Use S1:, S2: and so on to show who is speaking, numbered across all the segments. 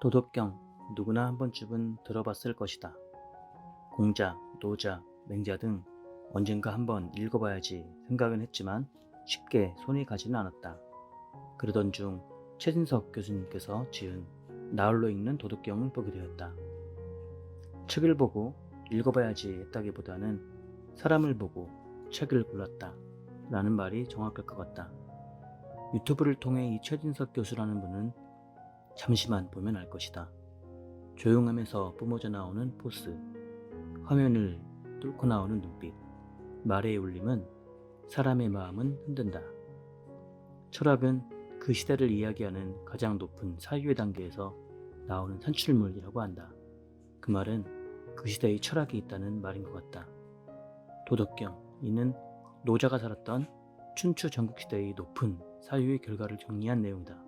S1: 도덕경 누구나 한 번쯤은 들어봤을 것이다. 공자, 노자, 맹자 등 언젠가 한번 읽어봐야지 생각은 했지만 쉽게 손이 가지는 않았다. 그러던 중 최진석 교수님께서 지은 나홀로 읽는 도덕경을 보게 되었다. 책을 보고 읽어봐야지 했다기보다는 사람을 보고 책을 골랐다. 라는 말이 정확할 것 같다. 유튜브를 통해 이 최진석 교수라는 분은 잠시만 보면 알 것이다. 조용하면서 뿜어져 나오는 포스, 화면을 뚫고 나오는 눈빛, 말의 울림은 사람의 마음은 흔든다. 철학은 그 시대를 이야기하는 가장 높은 사유의 단계에서 나오는 산출물이라고 한다. 그 말은 그 시대의 철학이 있다는 말인 것 같다. 도덕경, 이는 노자가 살았던 춘추 전국시대의 높은 사유의 결과를 정리한 내용이다.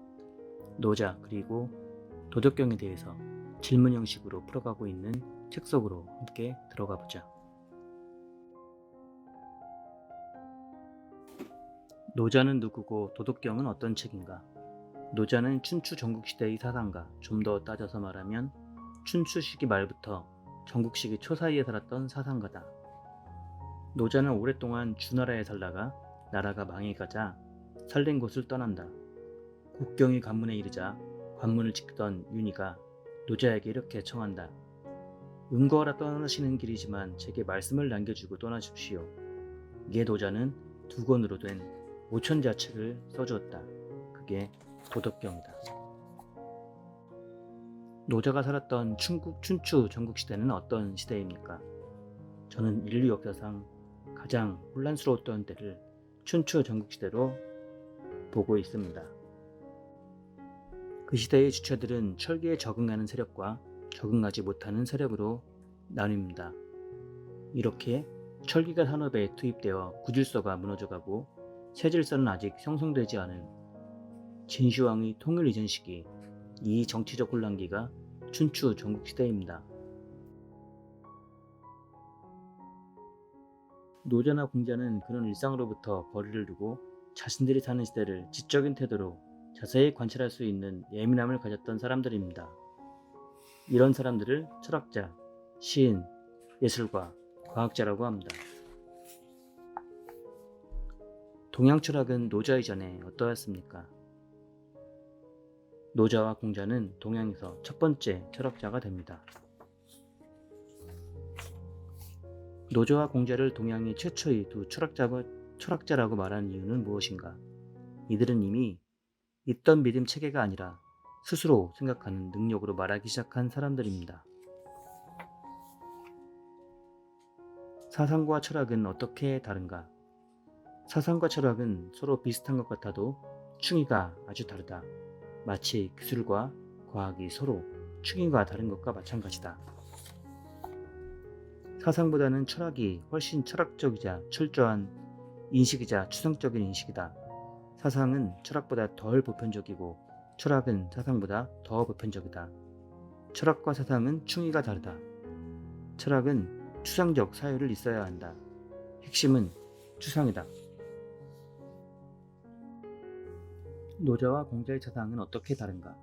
S1: 노자 그리고 도덕경에 대해서 질문 형식으로 풀어가고 있는 책 속으로 함께 들어가 보자. 노자는 누구고 도덕경은 어떤 책인가? 노자는 춘추 전국시대의 사상가, 좀 더 따져서 말하면 춘추 시기 말부터 전국 시기 초 사이에 살았던 사상가다. 노자는 오랫동안 주나라에 살다가 나라가 망해가자 살던 곳을 떠난다. 국경이 관문에 이르자 관문을 지키던 윤희가 노자에게 이렇게 청한다. 은거하러 떠나시는 길이지만 제게 말씀을 남겨주고 떠나십시오. 이에 노자는 두 권으로 된 오천자 책을 써주었다. 그게 도덕경이다. 노자가 살았던 충국 춘추 전국 시대는 어떤 시대입니까? 저는 인류 역사상 가장 혼란스러웠던 때를 춘추 전국 시대로 보고 있습니다. 그 시대의 주체들은 철기에 적응하는 세력과 적응하지 못하는 세력으로 나뉩니다. 이렇게 철기가 산업에 투입되어 구질서가 무너져가고 체질서는 아직 형성되지 않은 진시황의 통일 이전 시기 이 정치적 혼란기가 춘추 전국 시대입니다. 노자나 공자는 그런 일상으로부터 거리를 두고 자신들이 사는 시대를 지적인 태도로 자세히 관찰할 수 있는 예민함을 가졌던 사람들입니다. 이런 사람들을 철학자, 시인, 예술가, 과학자라고 합니다. 동양 철학은 노자 이전에 어떠했습니까? 노자와 공자는 동양에서 첫 번째 철학자가 됩니다. 노자와 공자를 동양의 최초의 두 철학자가, 철학자라고 말하는 이유는 무엇인가? 이들은 이미 있던 믿음 체계가 아니라 스스로 생각하는 능력으로 말하기 시작한 사람들입니다. 사상과 철학은 어떻게 다른가? 사상과 철학은 서로 비슷한 것 같아도 충이가 아주 다르다. 마치 기술과 과학이 서로 충이가 다른 것과 마찬가지다. 사상보다는 철학이 훨씬 철학적이자 철저한 인식이자 추상적인 인식이다. 사상은 철학보다 덜 보편적이고 철학은 사상보다 더 보편적이다. 철학과 사상은 충이가 다르다. 철학은 추상적 사유를 있어야 한다. 핵심은 추상이다. 노자와 공자의 사상은 어떻게 다른가?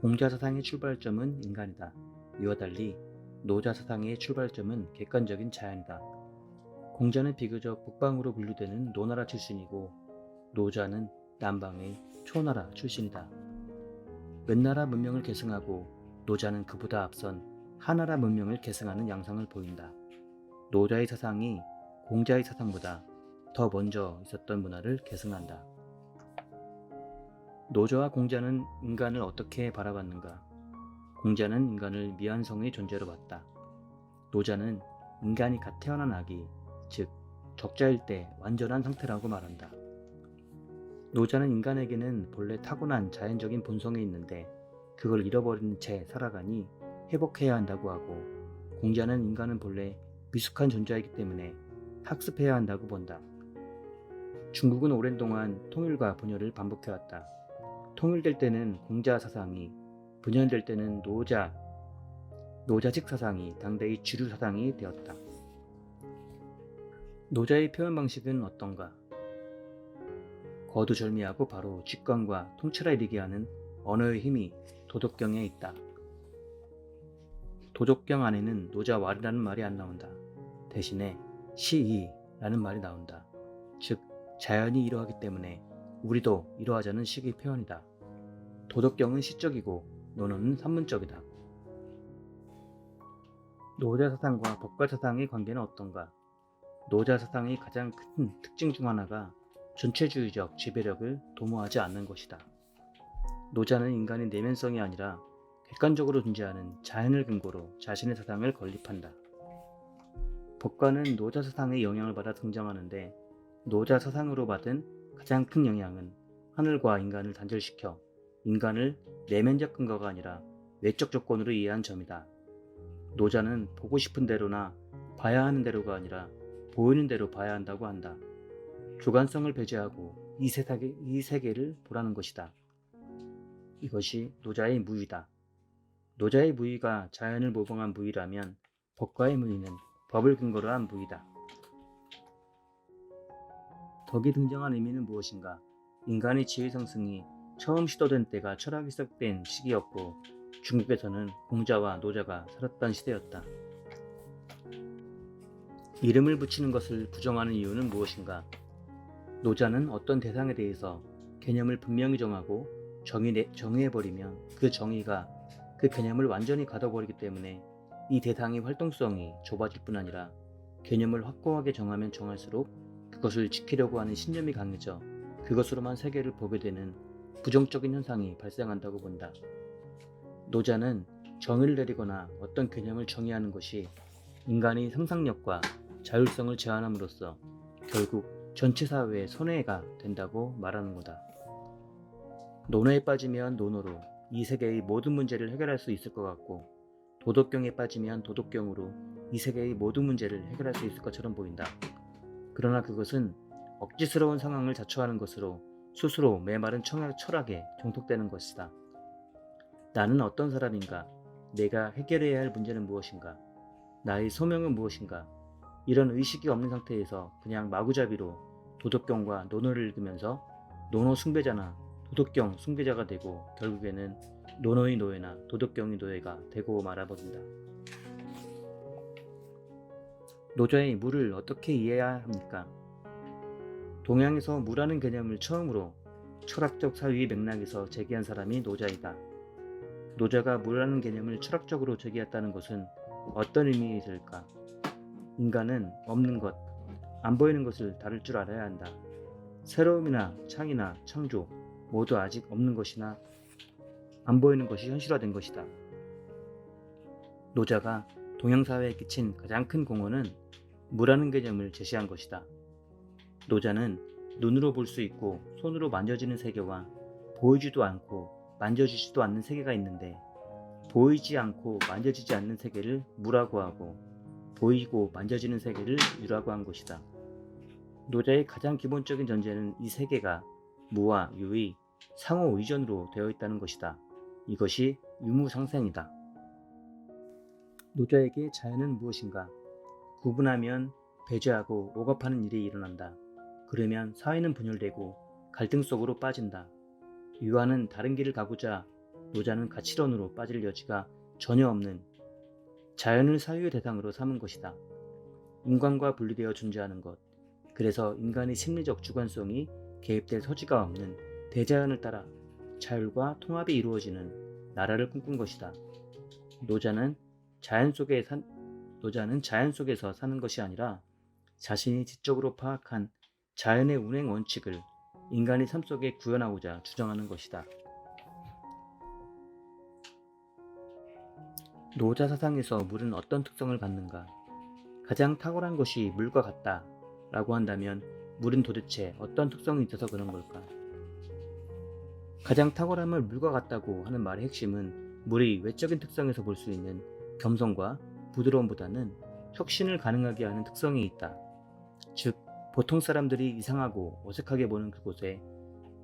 S1: 공자 사상의 출발점은 인간이다. 이와 달리 노자 사상의 출발점은 객관적인 자연이다. 공자는 비교적 북방으로 분류되는 노나라 출신이고 노자는 남방의 초나라 출신이다. 은나라 문명을 계승하고 노자는 그보다 앞선 하나라 문명을 계승하는 양상을 보인다. 노자의 사상이 공자의 사상보다 더 먼저 있었던 문화를 계승한다. 노자와 공자는 인간을 어떻게 바라봤는가? 공자는 인간을 미완성의 존재로 봤다. 노자는 인간이 갓 태어난 아기, 즉 적자일 때 완전한 상태라고 말한다. 노자는 인간에게는 본래 타고난 자연적인 본성이 있는데 그걸 잃어버린 채 살아가니 회복해야 한다고 하고 공자는 인간은 본래 미숙한 존재이기 때문에 학습해야 한다고 본다. 중국은 오랜 동안 통일과 분열을 반복해왔다. 통일될 때는 공자 사상이, 분열될 때는 노자, 노자식 사상이 당대의 주류 사상이 되었다. 노자의 표현 방식은 어떤가? 거두절미하고 바로 직관과 통찰에 이르게 하는 언어의 힘이 도덕경에 있다. 도덕경 안에는 노자왈이라는 말이 안 나온다. 대신에 시이라는 말이 나온다. 즉 자연이 이러하기 때문에 우리도 이러하자는 식의 표현이다. 도덕경은 시적이고 논어는 산문적이다. 노자 사상과 법가 사상의 관계는 어떤가? 노자 사상의 가장 큰 특징 중 하나가 전체주의적 지배력을 도모하지 않는 것이다. 노자는 인간의 내면성이 아니라 객관적으로 존재하는 자연을 근거로 자신의 사상을 건립한다. 법가는 노자 사상의 영향을 받아 등장하는데 노자 사상으로 받은 가장 큰 영향은 하늘과 인간을 단절시켜 인간을 내면적 근거가 아니라 외적 조건으로 이해한 점이다. 노자는 보고 싶은 대로나 봐야 하는 대로가 아니라 보이는 대로 봐야 한다고 한다. 주관성을 배제하고 이, 세상의, 이 세계를 보라는 것이다. 이것이 노자의 무의다. 노자의 무의가 자연을 모방한 무의라면 법과의 무의는 법을 근거로 한 무의다. 덕이 등장한 의미는 무엇인가? 인간의 지혜 상승이 처음 시도된 때가 철학이 시작된 시기였고 중국에서는 공자와 노자가 살았던 시대였다. 이름을 붙이는 것을 부정하는 이유는 무엇인가? 노자는 어떤 대상에 대해서 개념을 분명히 정하고 정의, 정의해버리면 그 정의가 그 개념을 완전히 가둬버리기 때문에 이 대상의 활동성이 좁아질 뿐 아니라 개념을 확고하게 정하면 정할수록 그것을 지키려고 하는 신념이 강해져 그것으로만 세계를 보게 되는 부정적인 현상이 발생한다고 본다. 노자는 정의를 내리거나 어떤 개념을 정의하는 것이 인간의 상상력과 자율성을 제한함으로써 결국 전체 사회의 손해가 된다고 말하는 거다. 논어에 빠지면 논어로 이 세계의 모든 문제를 해결할 수 있을 것 같고 도덕경에 빠지면 도덕경으로 이 세계의 모든 문제를 해결할 수 있을 것처럼 보인다. 그러나 그것은 억지스러운 상황을 자초하는 것으로 스스로 메마른 청약, 철학에 정독되는 것이다. 나는 어떤 사람인가? 내가 해결해야 할 문제는 무엇인가? 나의 소명은 무엇인가? 이런 의식이 없는 상태에서 그냥 마구잡이로 도덕경과 논어를 읽으면서 논어 숭배자나 도덕경 숭배자가 되고 결국에는 논어의 노예나 도덕경의 노예가 되고 말아버린다. 노자의 물을 어떻게 이해해야 합니까? 동양에서 물하는 개념을 처음으로 철학적 사유의 맥락에서 제기한 사람이 노자이다. 노자가 물하는 개념을 철학적으로 제기했다는 것은 어떤 의미일까? 인간은 없는 것, 안 보이는 것을 다룰 줄 알아야 한다. 새로움이나 창이나 창조 모두 아직 없는 것이나 안 보이는 것이 현실화된 것이다. 노자가 동양사회에 끼친 가장 큰 공헌은 물하는 개념을 제시한 것이다. 노자는 눈으로 볼 수 있고 손으로 만져지는 세계와 보이지도 않고 만져지지도 않는 세계가 있는데 보이지 않고 만져지지 않는 세계를 무라고 하고 보이고 만져지는 세계를 유라고 한 것이다. 노자의 가장 기본적인 전제는 이 세계가 무와 유의, 상호 의존으로 되어 있다는 것이다. 이것이 유무상생이다. 노자에게 자연은 무엇인가? 구분하면 배제하고 오갑하는 일이 일어난다. 그러면 사회는 분열되고 갈등 속으로 빠진다. 유아는 다른 길을 가고자 노자는 가치론으로 빠질 여지가 전혀 없는 자연을 사유의 대상으로 삼은 것이다. 인간과 분리되어 존재하는 것. 그래서 인간의 심리적 주관성이 개입될 소지가 없는 대자연을 따라 자율과 통합이 이루어지는 나라를 꿈꾼 것이다. 노자는 자연 속에 산, 노자는 자연 속에서 사는 것이 아니라 자신이 지적으로 파악한 자연의 운행 원칙을 인간의 삶 속에 구현하고자 주장하는 것이다. 노자 사상에서 물은 어떤 특성을 갖는가? 가장 탁월한 것이 물과 같다 라고 한다면 물은 도대체 어떤 특성이 있어서 그런 걸까? 가장 탁월함을 물과 같다고 하는 말의 핵심은 물의 외적인 특성에서 볼 수 있는 겸손과 부드러움보다는 혁신을 가능하게 하는 특성이 있다. 즉, 보통 사람들이 이상하고 어색하게 보는 그곳에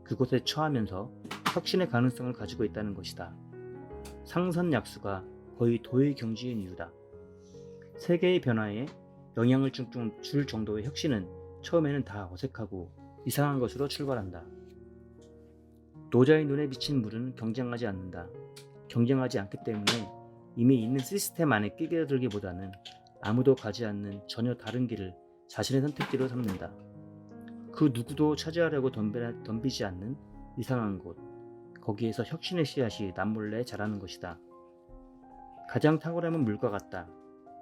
S1: 그곳에 처하면서 혁신의 가능성을 가지고 있다는 것이다. 상선약수가 거의 도의 경지인 이유다. 세계의 변화에 영향을 줄 정도의 혁신은 처음에는 다 어색하고 이상한 것으로 출발한다. 노자의 눈에 비친 물은 경쟁하지 않는다. 경쟁하지 않기 때문에 이미 있는 시스템 안에 끼겨들기보다는 아무도 가지 않는 전혀 다른 길을 자신의 선택지로 삼는다. 그 누구도 차지하려고 덤비지 않는 이상한 곳, 거기에서 혁신의 씨앗이 남몰래 자라는 것이다. 가장 탁월함은 물과 같다.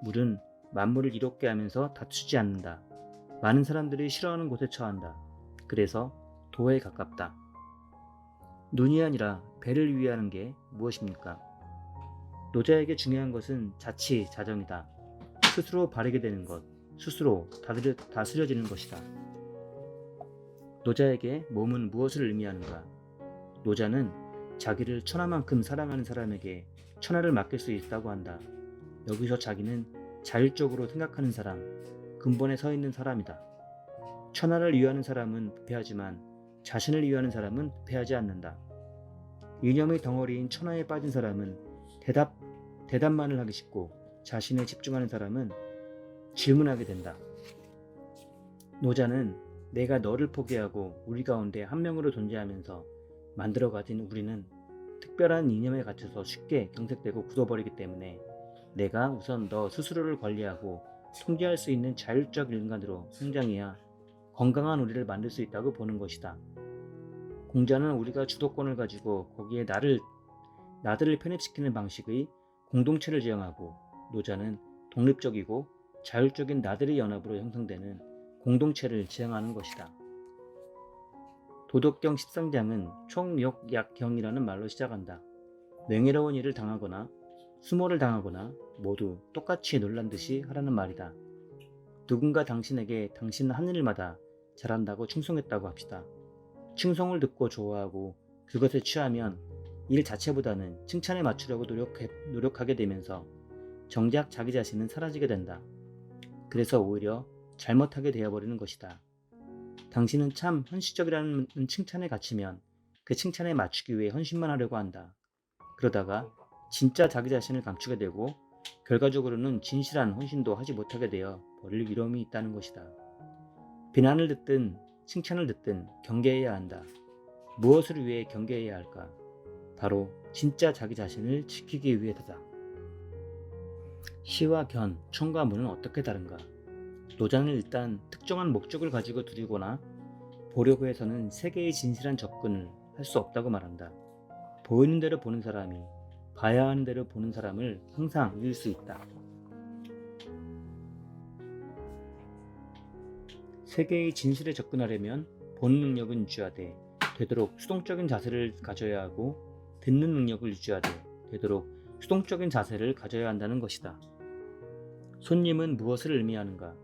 S1: 물은 만물을 이롭게 하면서 다투지 않는다. 많은 사람들이 싫어하는 곳에 처한다. 그래서 도에 가깝다. 눈이 아니라 배를 위하는 게 무엇입니까? 노자에게 중요한 것은 자치, 자정이다. 스스로 바르게 되는 것, 스스로 다스려, 다스려지는 것이다. 노자에게 몸은 무엇을 의미하는가? 노자는 자기를 천하만큼 사랑하는 사람에게 천하를 맡길 수 있다고 한다. 여기서 자기는 자율적으로 생각하는 사람, 근본에 서 있는 사람이다. 천하를 위하는 사람은 부패하지만 자신을 위하는 사람은 부패하지 않는다. 이념의 덩어리인 천하에 빠진 사람은 대답, 대답만을 하기 쉽고 자신에 집중하는 사람은 질문하게 된다. 노자는 내가 너를 포기하고 우리 가운데 한 명으로 존재하면서 만들어 가진 우리는 특별한 이념에 갇혀서 쉽게 경색되고 굳어버리기 때문에 내가 우선 너 스스로를 관리하고 통제할 수 있는 자율적 인간으로 성장해야 건강한 우리를 만들 수 있다고 보는 것이다. 공자는 우리가 주도권을 가지고 거기에 나를 나들을 편입시키는 방식의 공동체를 지향하고 노자는 독립적이고 자율적인 나들의 연합으로 형성되는 공동체를 지향하는 것이다. 도덕경 13장은 총욕약경이라는 말로 시작한다. 명예로운 일을 당하거나 수모를 당하거나 모두 똑같이 놀란 듯이 하라는 말이다. 누군가 당신에게 당신 하는 일마다 잘한다고 칭송했다고 합시다. 칭송을 듣고 좋아하고 그것에 취하면 일 자체보다는 칭찬에 맞추려고 노력해, 노력하게 되면서 정작 자기 자신은 사라지게 된다. 그래서 오히려 잘못하게 되어버리는 것이다. 당신은 참 헌신적이라는 칭찬에 갇히면 그 칭찬에 맞추기 위해 헌신만 하려고 한다. 그러다가 진짜 자기 자신을 감추게 되고 결과적으로는 진실한 헌신도 하지 못하게 되어 버릴 위험이 있다는 것이다. 비난을 듣든 칭찬을 듣든 경계해야 한다. 무엇을 위해 경계해야 할까? 바로 진짜 자기 자신을 지키기 위해서다. 시와 견, 총과 무는 어떻게 다른가? 노자는 일단 특정한 목적을 가지고 두리거나 보려고 해서는 세계의 진실한 접근을 할 수 없다고 말한다. 보이는 대로 보는 사람이 봐야 하는 대로 보는 사람을 항상 이길 수 있다. 세계의 진실에 접근하려면 보는 능력은 유지하되 되도록 수동적인 자세를 가져야 하고 듣는 능력을 유지하되 되도록 수동적인 자세를 가져야 한다는 것이다. 손님은 무엇을 의미하는가?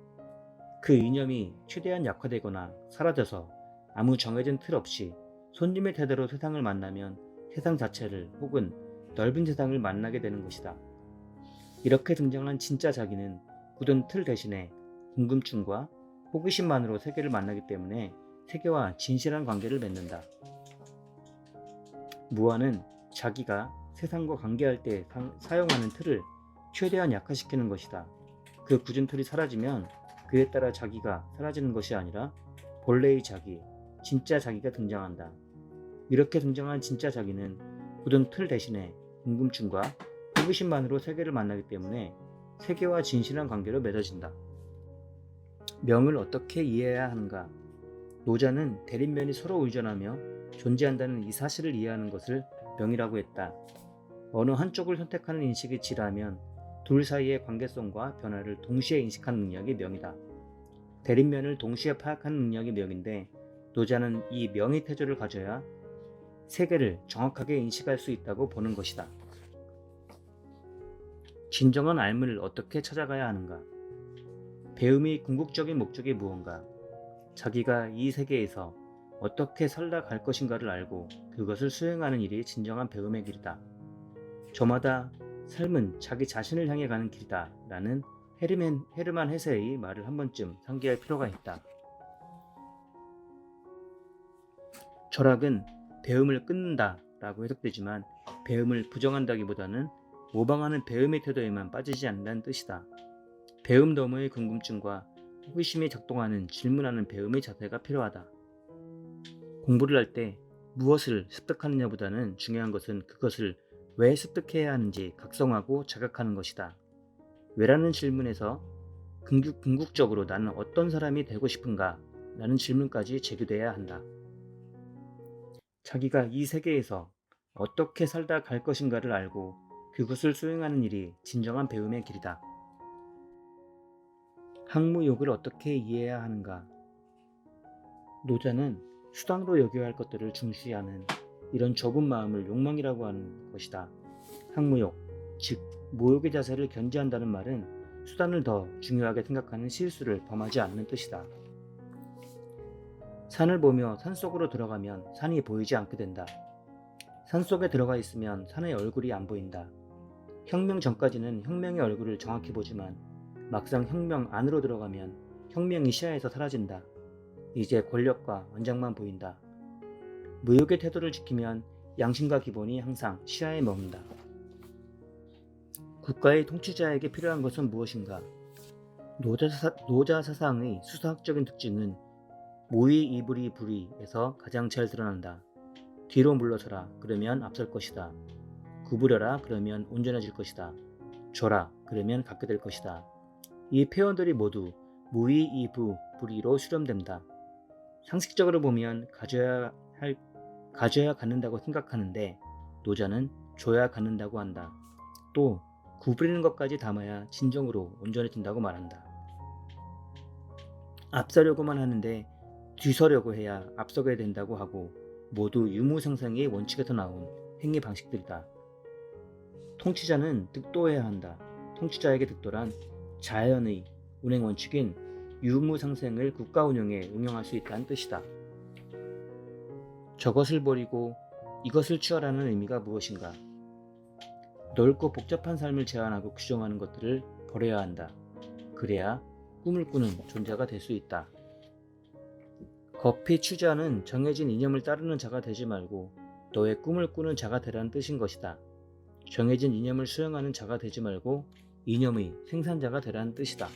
S1: 그 이념이 최대한 약화되거나 사라져서 아무 정해진 틀 없이 손님의 태도로 세상을 만나면 세상 자체를 혹은 넓은 세상을 만나게 되는 것이다. 이렇게 등장한 진짜 자기는 굳은 틀 대신에 궁금증과 호기심만으로 세계를 만나기 때문에 세계와 진실한 관계를 맺는다. 무아는 자기가 세상과 관계할 때 사용하는 틀을 최대한 약화시키는 것이다. 그 굳은 틀이 사라지면 그에 따라 자기가 사라지는 것이 아니라 본래의 자기, 진짜 자기가 등장한다. 이렇게 등장한 진짜 자기는 굳은 틀 대신에 궁금증과 호기심만으로 세계를 만나기 때문에 세계와 진실한 관계로 맺어진다. 명을 어떻게 이해해야 하는가? 노자는 대립면이 서로 의존하며 존재한다는 이 사실을 이해하는 것을 명이라고 했다. 어느 한쪽을 선택하는 인식이 지라면 둘 사이의 관계성과 변화를 동시에 인식하는 능력이 명이다. 대립면을 동시에 파악하는 능력이 명인데 노자는 이 명의 태조를 가져야 세계를 정확하게 인식할 수 있다고 보는 것이다. 진정한 알문을 어떻게 찾아가야 하는가? 배움의 궁극적인 목적이 무언가? 자기가 이 세계에서 어떻게 살아갈 것인가를 알고 그것을 수행하는 일이 진정한 배움의 길이다. 저마다 삶은 자기 자신을 향해 가는 길이다. 라는 헤르멘, 헤르만 헤세의 말을 한 번쯤 상기할 필요가 있다. 철학은 배움을 끊는다 라고 해석되지만 배움을 부정한다기보다는 모방하는 배움의 태도에만 빠지지 않는다는 뜻이다. 배움 너머의 궁금증과 호기심이 작동하는 질문하는 배움의 자세가 필요하다. 공부를 할 때 무엇을 습득하느냐보다는 중요한 것은 그것을 왜 습득해야 하는지 각성하고 자각하는 것이다. 왜라는 질문에서 궁극, 궁극 적으로 나는 어떤 사람이 되고 싶은가? 라는 질문까지 제기돼야 한다. 자기가 이 세계에서 어떻게 살다 갈 것인가를 알고 그것을 수행하는 일이 진정한 배움의 길이다. 학무욕을 어떻게 이해해야 하는가? 노자는 수단으로 여겨야 할 것들을 중시하는 이런 좁은 마음을 욕망이라고 하는 것이다. 학무욕, 즉 모욕의 자세를 견지한다는 말은 수단을 더 중요하게 생각하는 실수를 범하지 않는 뜻이다. 산을 보며 산 속으로 들어가면 산이 보이지 않게 된다. 산 속에 들어가 있으면 산의 얼굴이 안 보인다. 혁명 전까지는 혁명의 얼굴을 정확히 보지만 막상 혁명 안으로 들어가면 혁명이 시야에서 사라진다. 이제 권력과 원장만 보인다. 무욕의 태도를 지키면 양심과 기본이 항상 시야에 머문다. 국가의 통치자에게 필요한 것은 무엇인가? 노자, 사, 노자 사상의 수사학적인 특징은 모의 이불이 불이에서 가장 잘 드러난다. 뒤로 물러서라 그러면 앞설 것이다. 구부려라 그러면 온전해질 것이다. 줘라 그러면 갖게 될 것이다. 이 표현들이 모두 무의 이부 불이로 수렴된다. 상식적으로 보면 가져야 할 가져야 갖는다고 생각하는데 노자는 줘야 갖는다고 한다. 또 구부리는 것까지 담아야 진정으로 온전해진다고 말한다. 앞서려고만 하는데 뒤서려고 해야 앞서게 된다고 하고 모두 유무상상의 원칙에서 나온 행위 방식들이다. 통치자는 득도해야 한다. 통치자에게 득도란 자연의 운행 원칙인 유무상생을 국가 운영에 응용할 수 있다는 뜻이다. 저것을 버리고 이것을 취하라는 의미가 무엇인가? 넓고 복잡한 삶을 제한하고 규정하는 것들을 버려야 한다. 그래야 꿈을 꾸는 존재가 될 수 있다. 거피 취자는 정해진 이념을 따르는 자가 되지 말고 너의 꿈을 꾸는 자가 되라는 뜻인 것이다. 정해진 이념을 수행하는 자가 되지 말고 이념의 생산자가 되라는 뜻이다.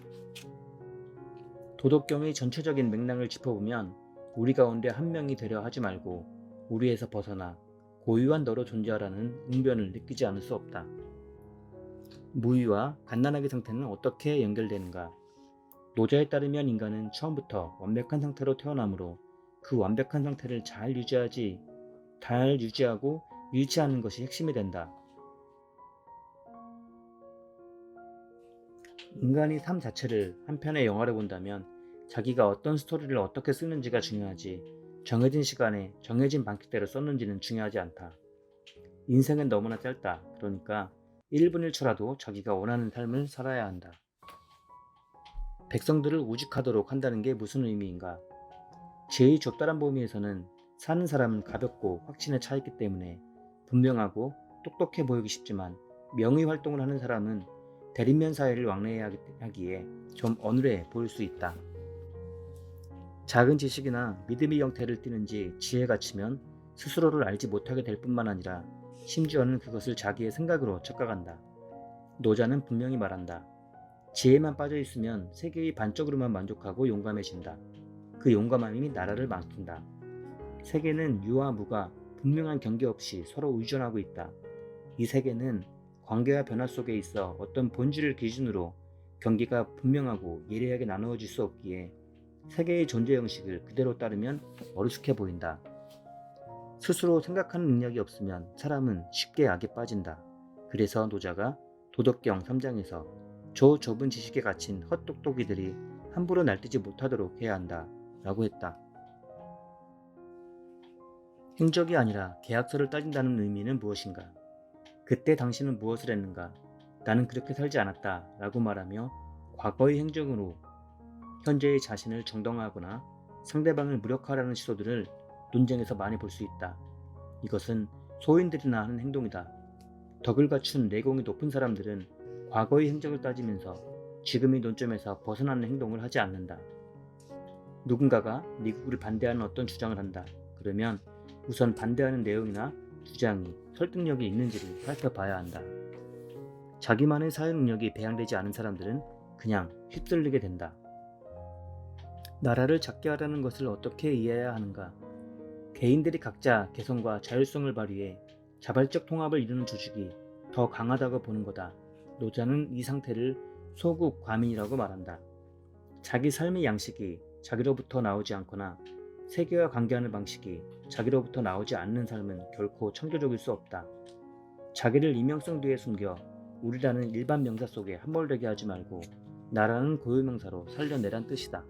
S1: 도덕경의 전체적인 맥락을 짚어보면 우리 가운데 한 명이 되려 하지 말고 우리에서 벗어나 고유한 너로 존재하라는 응변을 느끼지 않을 수 없다. 무위와 갓난아기 상태는 어떻게 연결되는가? 노자에 따르면 인간은 처음부터 완벽한 상태로 태어나므로 그 완벽한 상태를 잘 유지하지, 잘 유지하고 유지하는 것이 핵심이 된다. 인간이 삶 자체를 한 편의 영화를 본다면 자기가 어떤 스토리를 어떻게 쓰는지가 중요하지 정해진 시간에 정해진 방식대로 썼는지는 중요하지 않다. 인생은 너무나 짧다. 그러니까 1분 1초라도 자기가 원하는 삶을 살아야 한다. 백성들을 우직하도록 한다는 게 무슨 의미인가? 제의 적달한 범위에서는 사는 사람은 가볍고 확신에 차 있기 때문에 분명하고 똑똑해 보이기 쉽지만 명의 활동을 하는 사람은 대립면 사회를 왕래해야 하기에 좀 어눌해 보일 수 있다. 작은 지식이나 믿음의 형태를 띠는지 지혜가 치면 스스로를 알지 못하게 될 뿐만 아니라 심지어는 그것을 자기의 생각으로 착각한다. 노자는 분명히 말한다. 지혜만 빠져 있으면 세계의 반쪽으로만 만족하고 용감해진다. 그 용감함이 나라를 망친다. 세계는 유와 무가 분명한 경계 없이 서로 의존하고 있다. 이 세계는 관계와 변화 속에 있어 어떤 본질을 기준으로 경계가 분명하고 예리하게 나누어질 수 없기에 세계의 존재 형식을 그대로 따르면 어리숙해 보인다. 스스로 생각하는 능력이 없으면 사람은 쉽게 악에 빠진다. 그래서 노자가 도덕경 3장에서 저 좁은 지식에 갇힌 헛똑똑이들이 함부로 날뛰지 못하도록 해야 한다. 라고 했다. 행적이 아니라 계약서를 따진다는 의미는 무엇인가? 그때 당신은 무엇을 했는가? 나는 그렇게 살지 않았다. 라고 말하며 과거의 행적으로 현재의 자신을 정당화하거나 상대방을 무력화하려는 시도들을 논쟁에서 많이 볼 수 있다. 이것은 소인들이나 하는 행동이다. 덕을 갖춘 내공이 높은 사람들은 과거의 행적을 따지면서 지금의 논점에서 벗어나는 행동을 하지 않는다. 누군가가 미국을 반대하는 어떤 주장을 한다. 그러면 우선 반대하는 내용이나 주장이 설득력이 있는지를 살펴봐야 한다. 자기만의 사회 능력이 배양되지 않은 사람들은 그냥 휩쓸리게 된다. 나라를 작게 하라는 것을 어떻게 이해해야 하는가? 개인들이 각자 개성과 자율성을 발휘해 자발적 통합을 이루는 조직이 더 강하다고 보는 거다. 노자는 이 상태를 소국 과민이라고 말한다. 자기 삶의 양식이 자기로부터 나오지 않거나 세계와 관계하는 방식이 자기로부터 나오지 않는 삶은 결코 청교적일 수 없다. 자기를 이명성 뒤에 숨겨 우리라는 일반 명사 속에 함몰되게 하지 말고 나라는 고유명사로 살려내란 뜻이다.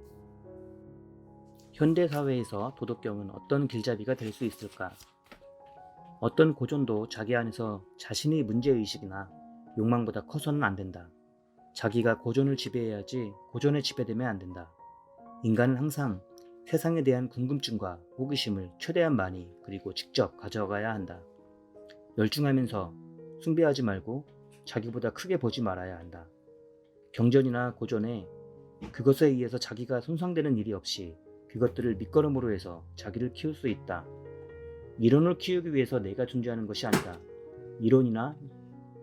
S1: 현대 사회에서 도덕경은 어떤 길잡이가 될 수 있을까? 어떤 고전도 자기 안에서 자신의 문제의식이나 욕망보다 커서는 안 된다. 자기가 고전을 지배해야지 고전에 지배되면 안 된다. 인간은 항상 세상에 대한 궁금증과 호기심을 최대한 많이 그리고 직접 가져가야 한다. 열중하면서 숭배하지 말고 자기보다 크게 보지 말아야 한다. 경전이나 고전에 그것에 의해서 자기가 손상되는 일이 없이 그것들을 밑거름으로 해서 자기를 키울 수 있다. 이론을 키우기 위해서 내가 존재하는 것이 아니다. 이론이나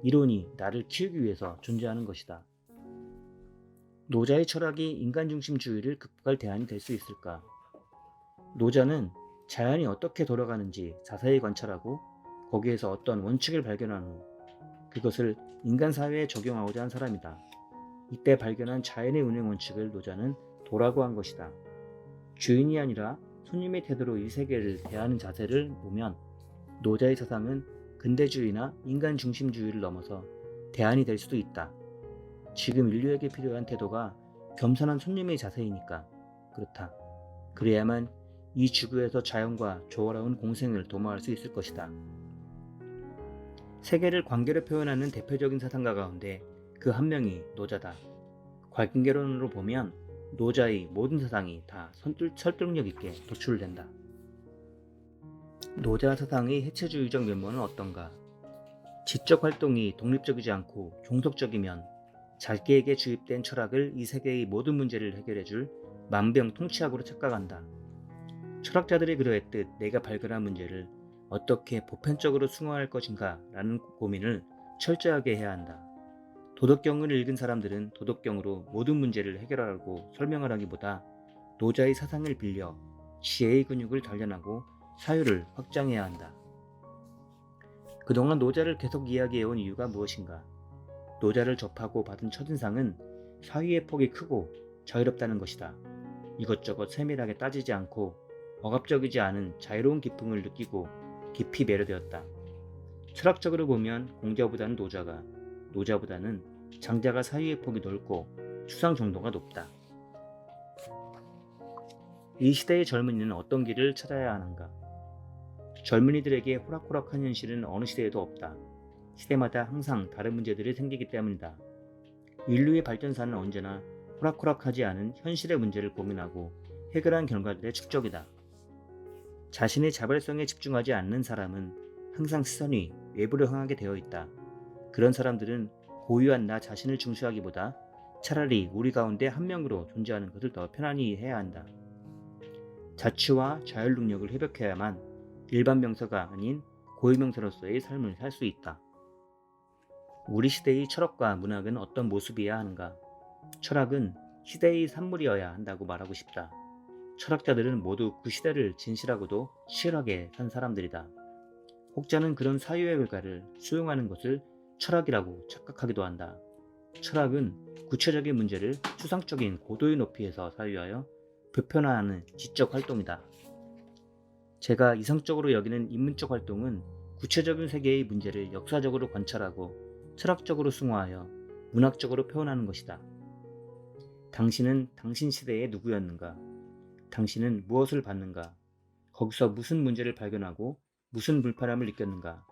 S1: 이론이 나를 키우기 위해서 존재하는 것이다. 노자의 철학이 인간 중심주의를 극복할 대안이 될 수 있을까? 노자는 자연이 어떻게 돌아가는지 자세히 관찰하고 거기에서 어떤 원칙을 발견한 후 그것을 인간 사회에 적용하고자 한 사람이다. 이때 발견한 자연의 운행 원칙을 노자는 도라고 한 것이다. 주인이 아니라 손님의 태도로 이 세계를 대하는 자세를 보면 노자의 사상은 근대주의나 인간 중심주의를 넘어서 대안이 될 수도 있다. 지금 인류에게 필요한 태도가 겸손한 손님의 자세이니까 그렇다. 그래야만 이 지구에서 자연과 조화로운 공생을 도모할 수 있을 것이다. 세계를 관계로 표현하는 대표적인 사상가 가운데 그 한 명이 노자다. 관계론으로 보면 노자의 모든 사상이 다 선뜻 설득력 있게 도출된다. 노자 사상의 해체주의적 면모는 어떤가? 지적 활동이 독립적이지 않고 종속적이면 자기에게 주입된 철학을 이 세계의 모든 문제를 해결해줄 만병통치약으로 착각한다. 철학자들이 그러했듯 내가 발견한 문제를 어떻게 보편적으로 숭화할 것인가 라는 고민을 철저하게 해야 한다. 도덕경을 읽은 사람들은 도덕경으로 모든 문제를 해결하라고 설명을 하기보다 노자의 사상을 빌려 지혜의 근육을 단련하고 사유를 확장해야 한다. 그동안 노자를 계속 이야기해온 이유가 무엇인가? 노자를 접하고 받은 첫인상은 사유의 폭이 크고 자유롭다는 것이다. 이것저것 세밀하게 따지지 않고 억압적이지 않은 자유로운 기쁨을 느끼고 깊이 매료되었다. 철학적으로 보면 공자보다는 노자가, 노자보다는 장자가 사유의 폭이 넓고 추상 정도가 높다. 이 시대의 젊은이는 어떤 길을 찾아야 하는가? 젊은이들에게 호락호락한 현실은 어느 시대에도 없다. 시대마다 항상 다른 문제들이 생기기 때문이다. 인류의 발전사는 언제나 호락호락하지 않은 현실의 문제를 고민하고 해결한 결과들의 축적이다. 자신의 자발성에 집중하지 않는 사람은 항상 시선이 외부로 향하게 되어 있다. 그런 사람들은 고유한 나 자신을 중시하기보다 차라리 우리 가운데 한 명으로 존재하는 것을 더 편안히 해야 한다. 자치와 자율 능력을 회복해야만 일반 명사가 아닌 고유명사로서의 삶을 살 수 있다. 우리 시대의 철학과 문학은 어떤 모습이어야 하는가? 철학은 시대의 산물이어야 한다고 말하고 싶다. 철학자들은 모두 그 시대를 진실하고도 치열하게 산 사람들이다. 혹자는 그런 사유의 결과를 수용하는 것을 철학이라고 착각하기도 한다. 철학은 구체적인 문제를 추상적인 고도의 높이에서 사유하여 보편화하는 지적 활동이다. 제가 이상적으로 여기는 인문적 활동은 구체적인 세계의 문제를 역사적으로 관찰하고 철학적으로 승화하여 문학적으로 표현하는 것이다. 당신은 당신 시대의 누구였는가? 당신은 무엇을 받는가? 거기서 무슨 문제를 발견하고 무슨 불편함을 느꼈는가?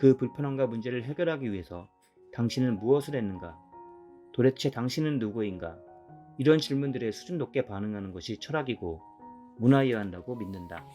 S1: 그 불편함과 문제를 해결하기 위해서 당신은 무엇을 했는가? 도대체 당신은 누구인가? 이런 질문들에 수준 높게 반응하는 것이 철학이고 문화여야 한다고 믿는다.